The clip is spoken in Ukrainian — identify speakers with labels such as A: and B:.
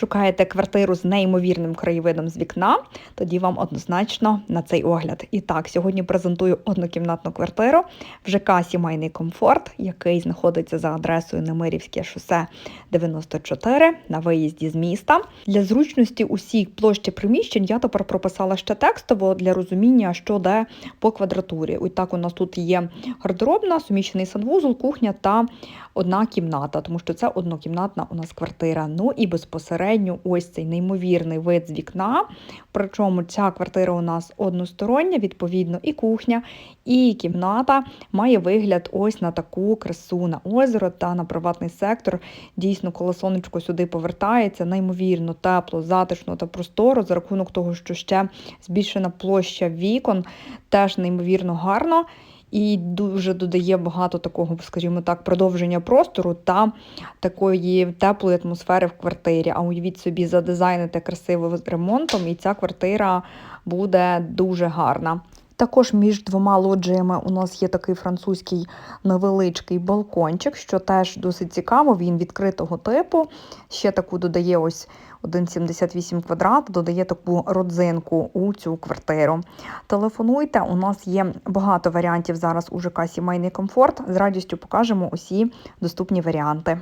A: шукаєте квартиру з неймовірним краєвидом з вікна, тоді вам однозначно на цей огляд. І так, сьогодні презентую однокімнатну квартиру в ЖК Сімейний комфорт, який знаходиться за адресою Немирівське шосе 94 на виїзді з міста. Для зручності усіх площі приміщень я тепер прописала ще текстово для розуміння, що де по квадратурі. І так у нас тут є гардеробна, суміщений санвузол, кухня та одна кімната, тому що це однокімнатна у нас квартира. Ну і безпосередньо ось цей неймовірний вид з вікна. Причому ця квартира у нас одностороння, відповідно, і кухня, і кімната має вигляд ось на таку красу на озеро та на приватний сектор. Дійсно, коли сонечко сюди повертається, неймовірно тепло, затишно та просторо за рахунок того, що ще збільшена площа вікон, теж неймовірно гарно. І дуже додає багато такого, скажімо так, продовження простору та такої теплої атмосфери в квартирі. А уявіть собі, задизайнити красиво з ремонтом, і ця квартира буде дуже гарна. Також між двома лоджіями у нас є такий французький невеличкий балкончик, що теж досить цікаво. Він відкритого типу. Ще таку додає ось 1,78 квадрат, додає таку родзинку у цю квартиру. Телефонуйте, у нас є багато варіантів зараз у ЖК Сімейний комфорт. З радістю покажемо усі доступні варіанти.